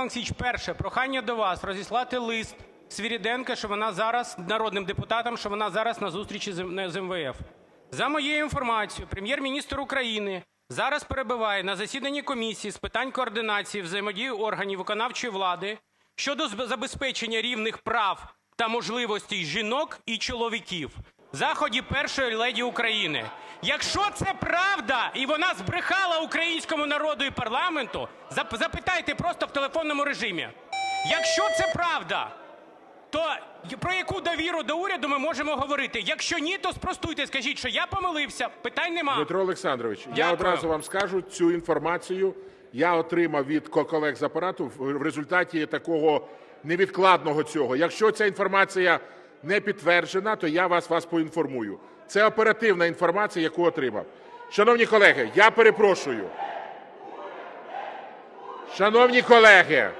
Олексійович, перше, прохання до вас розіслати лист Свириденко, що вона зараз, народним депутатам, що вона зараз на зустрічі з МВФ. За моєю інформацією, Прем'єр-міністр України зараз перебуває на засіданні комісії з питань координації взаємодії органів виконавчої влади щодо забезпечення рівних прав та можливостей жінок і чоловіків заході першої леді України. Якщо це правда, і вона збрехала українському народу і парламенту, запитайте просто в телефонному режимі. Якщо це правда, то про яку довіру до уряду ми можемо говорити? Якщо ні, то спростуйте, скажіть, що я помилився, питань нема. Дмитро Олександрович, я одразу вам скажу цю інформацію. Я отримав від ко- колег з апарату в результаті такого невідкладного цього. Якщо ця інформація не підтверджена, то я вас, вас поінформую. Це оперативна інформація, яку отримав. Шановні колеги, я перепрошую. Шановні колеги,